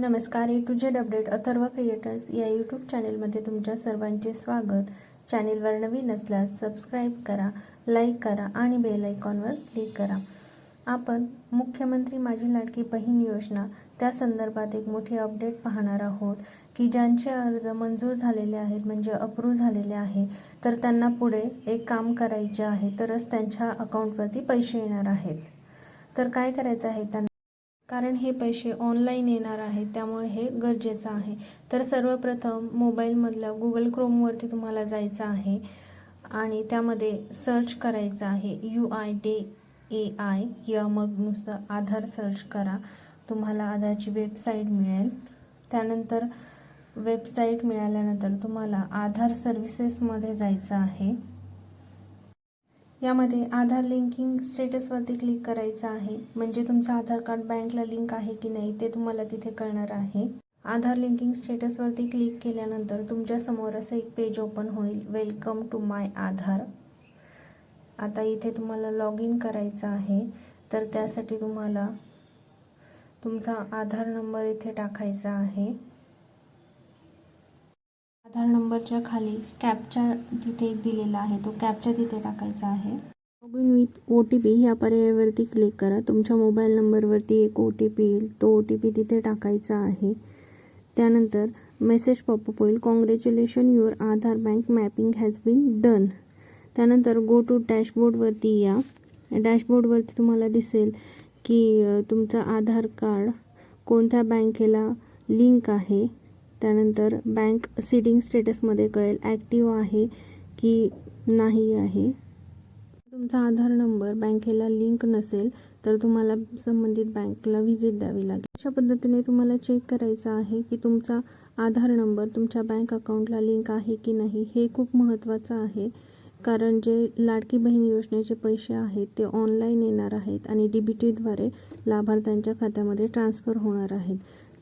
नमस्कार A to Z update Atharva creators या YouTube चॅनेलमध्ये तुमच्या सर्वांचे स्वागत. चॅनेलवर नवीन असल्यास सबस्क्राईब करा लाईक करा आणि बेल आयकॉनवर क्लिक करा. आपण मुख्यमंत्री माझी लाडकी बहीण योजना त्या संदर्भात एक मोठी अपडेट पाहणार आहोत की ज्यांचे अर्ज मंजूर झालेले आहेत म्हणजे अप्रूव्ह झालेले आहे तर त्यांना पुढे एक काम करायचे आहे तरच त्यांच्या अकाउंटवरती पैसे येणार आहेत. तर काय करायचं आहे त्यांना? कारण हे पैसे ऑनलाईन येणार आहेत त्यामुळे हे गरजेचं आहे. तर सर्वप्रथम मोबाईलमधल्या गुगल क्रोमवरती तुम्हाला जायचं आहे आणि त्यामध्ये सर्च करायचं आहे. U I D A I किंवा मग नुसतं आधार सर्च करा. तुम्हाला आधारची वेबसाईट मिळेल. त्यानंतर वेबसाईट मिळाल्यानंतर तुम्हाला आधार सर्व्हिसेसमध्ये जायचं आहे. यामध्ये आधार लिंकिंग स्टेटसवरती क्लिक करायचं आहे. म्हणजे तुमचं आधार कार्ड बँकला लिंक आहे की नाही ते तुम्हाला तिथे कळणार आहे. आधार लिंकिंग स्टेटसवरती क्लिक केल्यानंतर तुमच्यासमोर असं एक पेज ओपन होईल. वेलकम टू माय आधार आता इथे तुम्हाला लॉग इन करायचं आहे. तर त्यासाठी तुम्हाला तुमचा आधार नंबर इथे टाकायचा आहे. नंबरच्या खाली कॅपच्या तिथे एक दिलेला आहे. तो कॅपच्या तिथे टाकायचा आहे. Log in with O T P या पर्यायावरती क्लिक करा. तुमच्या मोबाईल नंबरवरती एक ओ टी पी येईल. तो ओ टी पी तिथे टाकायचा आहे. त्यानंतर मेसेज पॉपअप होईल. Congratulation your Aadhaar bank mapping has been done त्यानंतर गो टू डॅशबोर्डवरती या. डॅशबोर्डवरती तुम्हाला दिसेल की तुमचं आधार कार्ड कोणत्या बँकेला लिंक आहे. त्यानंतर बँक सीडिंग स्टेटसमध्ये कळेल ॲक्टिव्ह आहे की नाही आहे. तुमचा आधार नंबर बँकेला लिंक नसेल तर तुम्हाला संबंधित बँकला व्हिजिट द्यावी लागेल. अशा पद्धतीने तुम्हाला चेक करायचं आहे की तुमचा आधार नंबर तुमच्या बँक अकाउंटला लिंक आहे की नाही हे खूप महत्त्वाचं आहे. कारण जे लाडकी बहीण योजनेचे पैसे आहेत ते ऑनलाईन येणार आहेत आणि डी बी टीद्वारे लाभार्थ्यांच्या खात्यामध्ये ट्रान्स्फर होणार आहेत.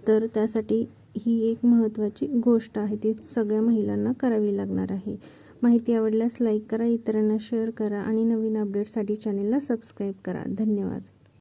तर त्यासाठी ही एक महत्त्वाची गोष्ट आहे ती सगळ्या महिलांना करावी लागणार आहे. माहिती आवडल्यास लाईक करा इतरांना शेअर करा आणि नवीन अपडेटसाठी चॅनेलला सबस्क्राईब करा. धन्यवाद.